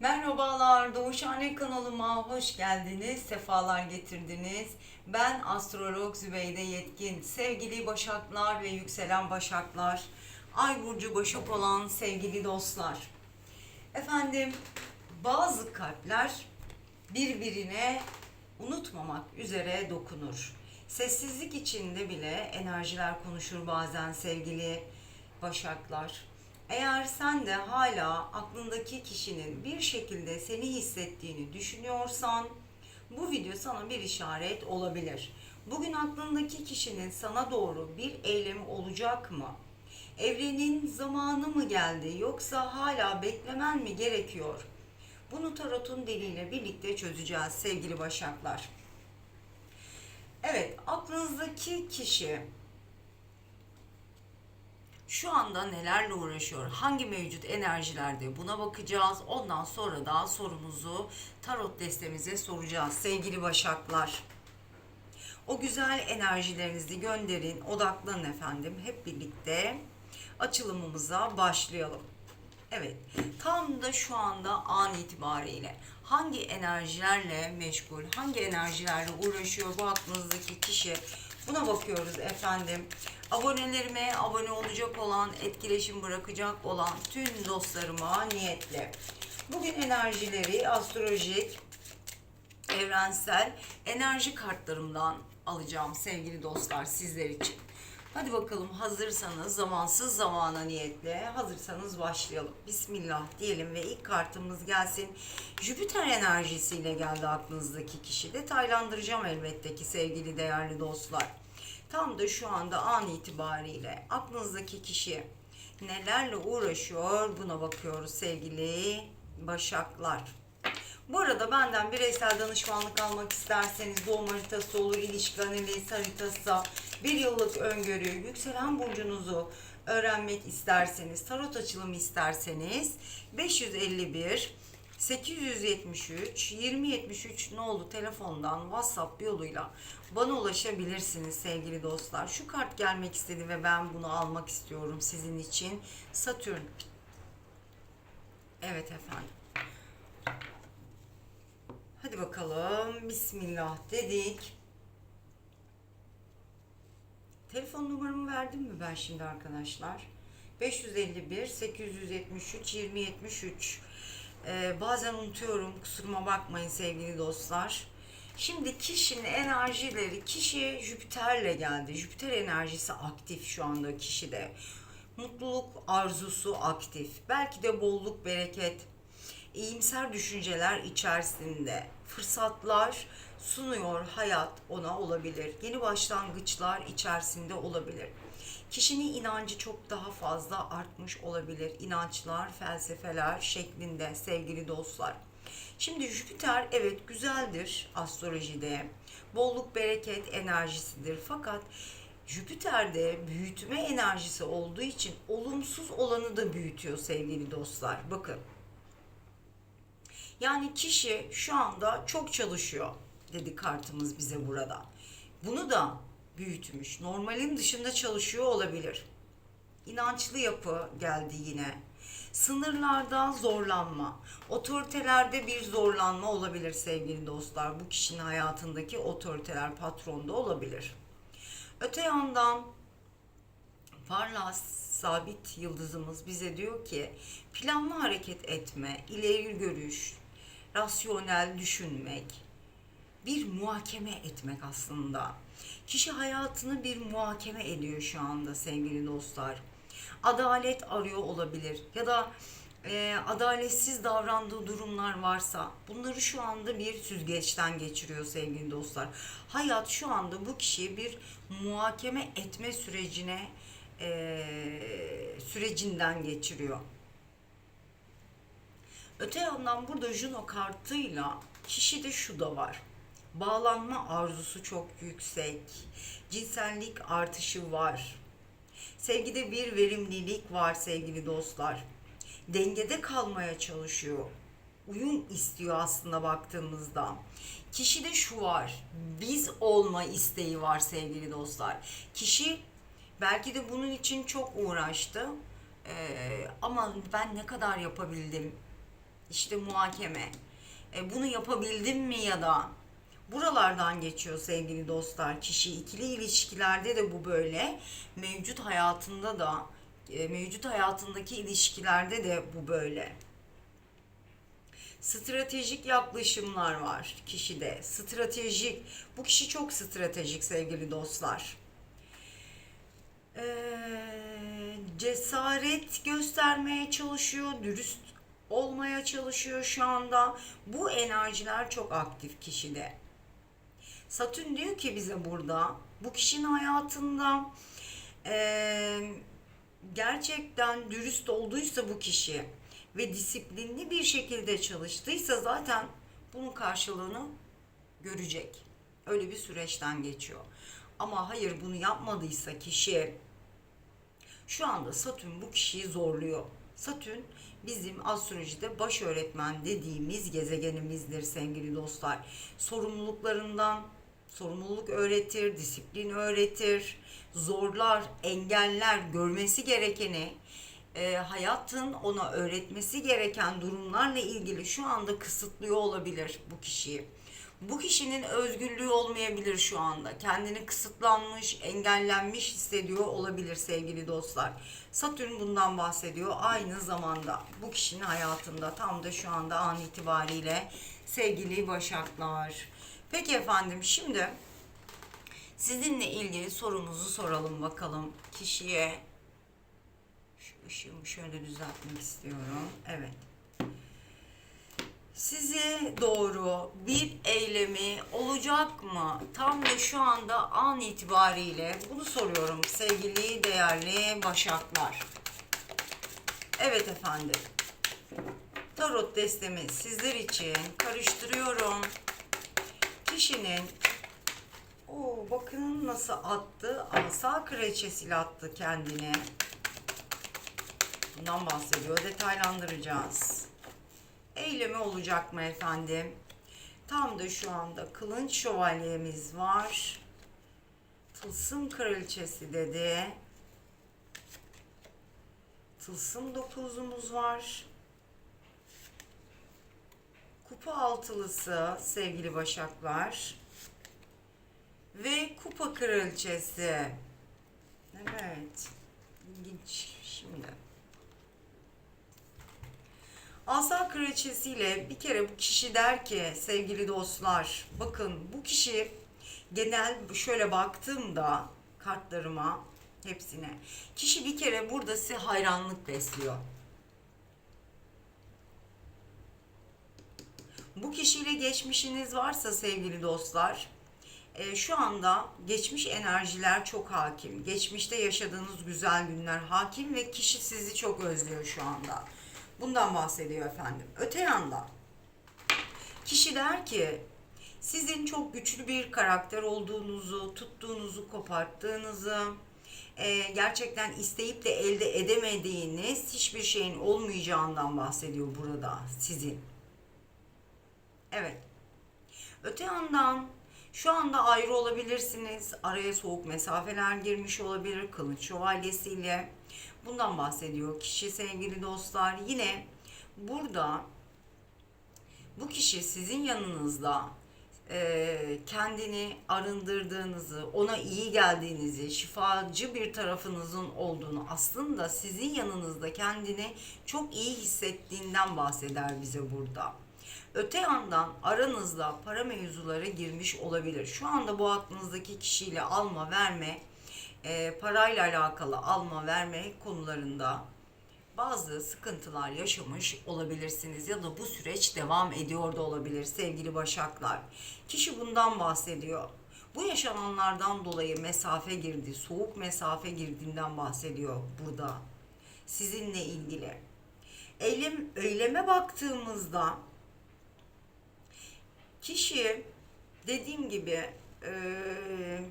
Merhabalar, Doğuşhane kanalıma hoş geldiniz, sefalar getirdiniz. Ben astrolog Zübeyde Yetkin. Sevgili Başaklar ve yükselen Başaklar, Ay burcu Başak olan sevgili dostlar. Efendim, bazı kalpler birbirine unutmamak üzere dokunur. Sessizlik içinde bile enerjiler konuşur bazen sevgili Başaklar. Eğer sen de hala aklındaki kişinin bir şekilde seni hissettiğini düşünüyorsan bu video sana bir işaret olabilir. Bugün aklındaki kişinin sana doğru bir eylemi olacak mı? Evrenin zamanı mı geldi yoksa hala beklemen mi gerekiyor? Bunu tarotun diliyle birlikte çözeceğiz sevgili başaklar. Evet, aklınızdaki kişi şu anda nelerle uğraşıyor? Hangi mevcut enerjilerde? Buna bakacağız. Ondan sonra da sorumuzu tarot destemize soracağız sevgili başaklar. O güzel enerjilerinizi gönderin, odaklanın efendim. Hep birlikte açılımımıza başlayalım. Evet, tam da şu anda an itibariyle hangi enerjilerle meşgul, hangi enerjilerle uğraşıyor bu aklınızdaki kişi? Buna bakıyoruz efendim. Abonelerime abone olacak olan, etkileşim bırakacak olan tüm dostlarıma niyetle. Bugün enerjileri astrolojik, evrensel enerji kartlarımdan alacağım sevgili dostlar sizler için. Hadi bakalım hazırsanız zamansız zamana niyetle hazırsanız başlayalım. Bismillah diyelim ve ilk kartımız gelsin. Jüpiter enerjisiyle geldi aklınızdaki kişi. Detaylandıracağım elbette ki sevgili değerli dostlar. Tam da şu anda an itibariyle aklınızdaki kişi nelerle uğraşıyor buna bakıyoruz sevgili başaklar. Bu arada benden bireysel danışmanlık almak isterseniz doğum haritası olur, ilişki analiz haritası, bir yıllık öngörü, yükselen burcunuzu öğrenmek isterseniz, tarot açılımı isterseniz 551 873 2073 nolu telefondan WhatsApp yoluyla bana ulaşabilirsiniz sevgili dostlar. Şu kart gelmek istedi ve ben bunu almak istiyorum sizin için. Satürn. Evet efendim. Hadi bakalım. Bismillah dedik. Telefon numaramı verdim mi ben şimdi arkadaşlar? 551 873 2073. Ee, bazen unutuyorum. Kusuruma bakmayın sevgili dostlar. Şimdi kişinin enerjileri, kişi Jüpiter'le geldi. Jüpiter enerjisi aktif şu anda kişide. Mutluluk arzusu aktif. Belki de bolluk, bereket, iyimser düşünceler içerisinde fırsatlar sunuyor hayat ona olabilir. Yeni başlangıçlar içerisinde olabilir. Kişinin inancı çok daha fazla artmış olabilir. İnançlar, felsefeler şeklinde sevgili dostlar. Şimdi Jüpiter evet güzeldir astrolojide. Bolluk bereket enerjisidir. Fakat Jüpiter'de büyütme enerjisi olduğu için olumsuz olanı da büyütüyor sevgili dostlar. Bakın yani kişi şu anda çok çalışıyor dedi kartımız bize burada. Bunu da büyütmüş. Normalin dışında çalışıyor olabilir. İnançlı yapı geldi yine. Sınırlarda zorlanma, otoritelerde bir zorlanma olabilir sevgili dostlar. Bu kişinin hayatındaki otoriteler patronda olabilir. Öte yandan Parla sabit yıldızımız bize diyor ki planlı hareket etme, ileri görüş, rasyonel düşünmek, bir muhakeme etmek aslında. Kişi hayatını bir muhakeme ediyor şu anda sevgili dostlar. Adalet arıyor olabilir ya da e, adaletsiz davrandığı durumlar varsa bunları şu anda bir süzgeçten geçiriyor sevgili dostlar. Hayat şu anda bu kişiyi bir muhakeme etme sürecine e, sürecinden geçiriyor. Öte yandan burada Juno kartıyla kişide şu da var. Bağlanma arzusu çok yüksek. Cinsellik artışı var. Sevgide bir verimlilik var sevgili dostlar. Dengede kalmaya çalışıyor. Uyum istiyor aslında baktığımızda. Kişide şu var. Biz olma isteği var sevgili dostlar. Kişi belki de bunun için çok uğraştı. Ee, ama ben ne kadar yapabildim? işte muhakeme. E, bunu yapabildim mi ya da buralardan geçiyor sevgili dostlar. Kişi ikili ilişkilerde de bu böyle. Mevcut hayatında da e, mevcut hayatındaki ilişkilerde de bu böyle. Stratejik yaklaşımlar var kişide. Stratejik. Bu kişi çok stratejik sevgili dostlar. Ee, cesaret göstermeye çalışıyor, dürüst olmaya çalışıyor şu anda. Bu enerjiler çok aktif kişide. Satürn diyor ki bize burada, bu kişinin hayatında eee, gerçekten dürüst olduysa bu kişi ve disiplinli bir şekilde çalıştıysa zaten bunun karşılığını görecek. Öyle bir süreçten geçiyor. Ama hayır bunu yapmadıysa kişi şu anda Satürn bu kişiyi zorluyor. Satürn bizim astrolojide baş öğretmen dediğimiz gezegenimizdir sevgili dostlar. Sorumluluklarından sorumluluk öğretir, disiplin öğretir, zorlar, engeller, görmesi gerekeni, e, hayatın ona öğretmesi gereken durumlarla ilgili şu anda kısıtlıyor olabilir bu kişiyi. Bu kişinin özgürlüğü olmayabilir şu anda. Kendini kısıtlanmış, engellenmiş hissediyor olabilir sevgili dostlar. Satürn bundan bahsediyor. Aynı zamanda bu kişinin hayatında tam da şu anda an itibariyle sevgili Başaklar. Peki efendim şimdi sizinle ilgili sorumuzu soralım bakalım kişiye. Şu ışığımı şöyle düzeltmek istiyorum. Evet size doğru bir eylemi olacak mı? Tam da şu anda an itibariyle bunu soruyorum sevgili değerli başaklar. Evet efendim. Tarot destemi sizler için karıştırıyorum. Kişinin o bakın nasıl attı. Asa kraliçesiyle attı kendini. Bundan bahsediyor. Detaylandıracağız eylemi olacak mı efendim? Tam da şu anda kılınç şövalyemiz var. Tılsım kraliçesi dedi. Tılsım dokuzumuz var. Kupa altılısı sevgili başaklar. Ve kupa kraliçesi. Evet. İlginç. Şimdi. Asa kraliçesiyle bir kere bu kişi der ki sevgili dostlar bakın bu kişi genel şöyle baktığımda kartlarıma hepsine kişi bir kere burada size hayranlık besliyor. Bu kişiyle geçmişiniz varsa sevgili dostlar e, şu anda geçmiş enerjiler çok hakim. Geçmişte yaşadığınız güzel günler hakim ve kişi sizi çok özlüyor şu anda. Bundan bahsediyor efendim. Öte yandan kişi der ki sizin çok güçlü bir karakter olduğunuzu, tuttuğunuzu, koparttığınızı, e, gerçekten isteyip de elde edemediğiniz hiçbir şeyin olmayacağından bahsediyor burada sizin. Evet. Öte yandan şu anda ayrı olabilirsiniz. Araya soğuk mesafeler girmiş olabilir. Kılıç şövalyesiyle. Bundan bahsediyor kişi sevgili dostlar. Yine burada bu kişi sizin yanınızda e, kendini arındırdığınızı, ona iyi geldiğinizi, şifacı bir tarafınızın olduğunu, aslında sizin yanınızda kendini çok iyi hissettiğinden bahseder bize burada. Öte yandan aranızda para mevzuları girmiş olabilir. Şu anda bu aklınızdaki kişiyle alma verme e, parayla alakalı alma verme konularında bazı sıkıntılar yaşamış olabilirsiniz ya da bu süreç devam ediyor da olabilir sevgili başaklar. Kişi bundan bahsediyor. Bu yaşananlardan dolayı mesafe girdi, soğuk mesafe girdiğinden bahsediyor burada sizinle ilgili. Eylem, eyleme baktığımızda kişi dediğim gibi eee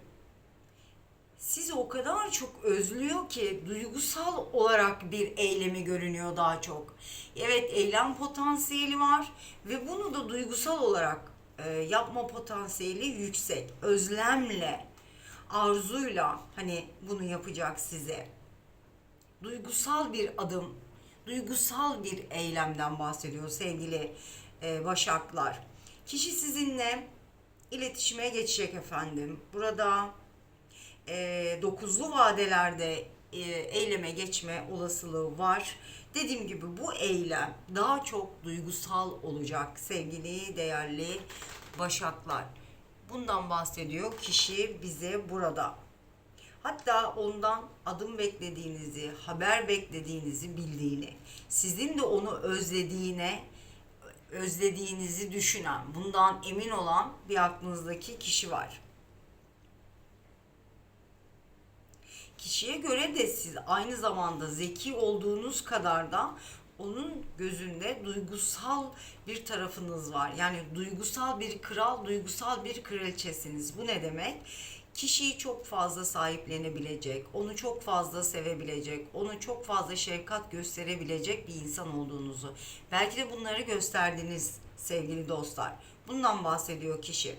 sizi o kadar çok özlüyor ki duygusal olarak bir eylemi görünüyor daha çok. Evet eylem potansiyeli var ve bunu da duygusal olarak e, yapma potansiyeli yüksek. Özlemle, arzuyla hani bunu yapacak size. Duygusal bir adım, duygusal bir eylemden bahsediyor sevgili e, Başaklar. Kişi sizinle iletişime geçecek efendim. Burada e, dokuzlu vadelerde e, eyleme geçme olasılığı var. Dediğim gibi bu eylem daha çok duygusal olacak sevgili değerli başaklar. Bundan bahsediyor kişi bize burada. Hatta ondan adım beklediğinizi, haber beklediğinizi bildiğini, sizin de onu özlediğine, özlediğinizi düşünen, bundan emin olan bir aklınızdaki kişi var. Kişiye göre de siz aynı zamanda zeki olduğunuz kadar da onun gözünde duygusal bir tarafınız var. Yani duygusal bir kral, duygusal bir kraliçesiniz. Bu ne demek? Kişiyi çok fazla sahiplenebilecek, onu çok fazla sevebilecek, onu çok fazla şefkat gösterebilecek bir insan olduğunuzu. Belki de bunları gösterdiniz sevgili dostlar. Bundan bahsediyor kişi.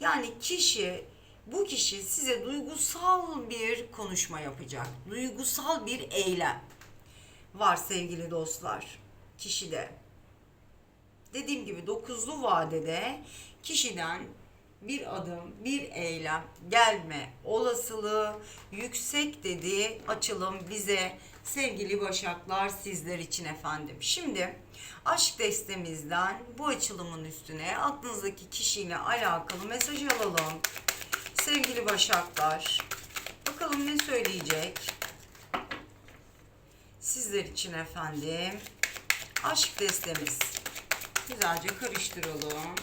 Yani kişi bu kişi size duygusal bir konuşma yapacak. Duygusal bir eylem var sevgili dostlar kişide. Dediğim gibi dokuzlu vadede kişiden bir adım, bir eylem gelme olasılığı yüksek dediği açılım bize sevgili başaklar sizler için efendim. Şimdi aşk destemizden bu açılımın üstüne aklınızdaki kişiyle alakalı mesaj alalım. Sevgili başaklar, bakalım ne söyleyecek? Sizler için efendim. Aşk destemiz. Güzelce karıştıralım.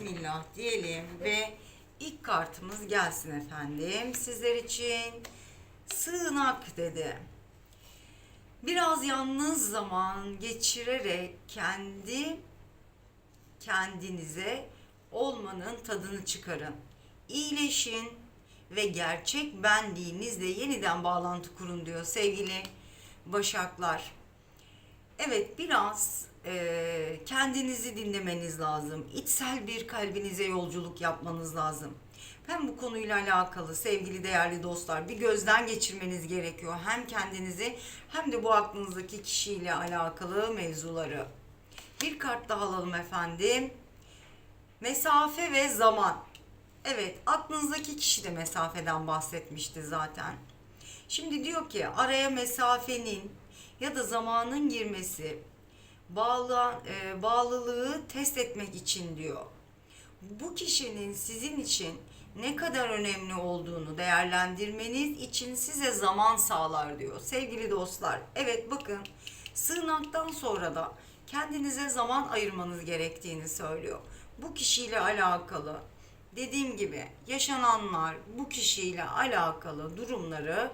Bismillah diyelim ve ilk kartımız gelsin efendim. Sizler için sığınak dedi. Biraz yalnız zaman geçirerek kendi kendinize olmanın tadını çıkarın. İyileşin ve gerçek benliğinizle yeniden bağlantı kurun diyor sevgili Başaklar. Evet biraz e, kendinizi dinlemeniz lazım. İçsel bir kalbinize yolculuk yapmanız lazım. Ben bu konuyla alakalı sevgili değerli dostlar bir gözden geçirmeniz gerekiyor. Hem kendinizi hem de bu aklınızdaki kişiyle alakalı mevzuları. Bir kart daha alalım efendim. Mesafe ve zaman. Evet, aklınızdaki kişi de mesafeden bahsetmişti zaten. Şimdi diyor ki araya mesafenin ya da zamanın girmesi bağlı, e, bağlılığı test etmek için diyor. Bu kişinin sizin için ne kadar önemli olduğunu değerlendirmeniz için size zaman sağlar diyor. Sevgili dostlar, evet bakın sığınaktan sonra da kendinize zaman ayırmanız gerektiğini söylüyor. Bu kişiyle alakalı dediğim gibi yaşananlar bu kişiyle alakalı durumları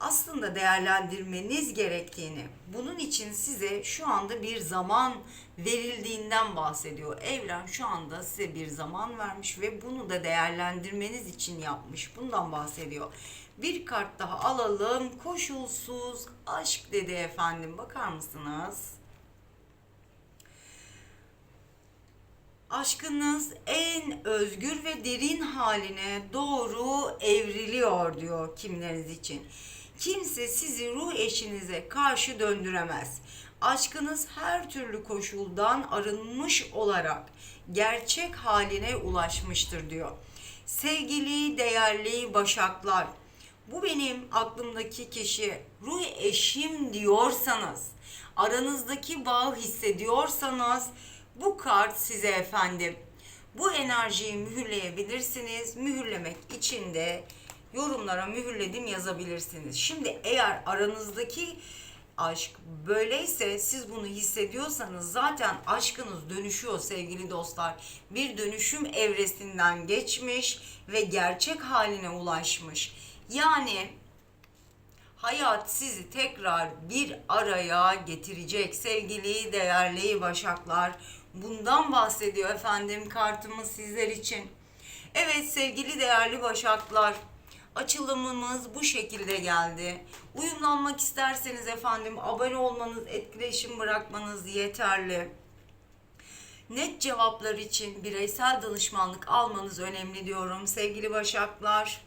aslında değerlendirmeniz gerektiğini, bunun için size şu anda bir zaman verildiğinden bahsediyor. Evren şu anda size bir zaman vermiş ve bunu da değerlendirmeniz için yapmış. Bundan bahsediyor. Bir kart daha alalım. Koşulsuz aşk dedi efendim. Bakar mısınız? Aşkınız en özgür ve derin haline doğru evriliyor diyor kimleriniz için. Kimse sizi ruh eşinize karşı döndüremez. Aşkınız her türlü koşuldan arınmış olarak gerçek haline ulaşmıştır diyor. Sevgili değerli başaklar, bu benim aklımdaki kişi ruh eşim diyorsanız, aranızdaki bağı hissediyorsanız bu kart size efendim. Bu enerjiyi mühürleyebilirsiniz. Mühürlemek için de yorumlara mühürledim yazabilirsiniz. Şimdi eğer aranızdaki aşk böyleyse siz bunu hissediyorsanız zaten aşkınız dönüşüyor sevgili dostlar. Bir dönüşüm evresinden geçmiş ve gerçek haline ulaşmış. Yani hayat sizi tekrar bir araya getirecek sevgili değerli başaklar. Bundan bahsediyor efendim kartımız sizler için. Evet sevgili değerli başaklar açılımımız bu şekilde geldi. Uyumlanmak isterseniz efendim abone olmanız, etkileşim bırakmanız yeterli. Net cevaplar için bireysel danışmanlık almanız önemli diyorum sevgili başaklar.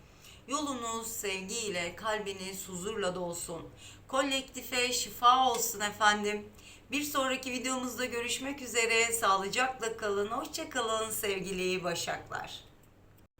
Yolunuz sevgiyle, kalbiniz huzurla dolsun. kolektife şifa olsun efendim. Bir sonraki videomuzda görüşmek üzere. Sağlıcakla kalın. Hoşça kalın sevgili Başaklar.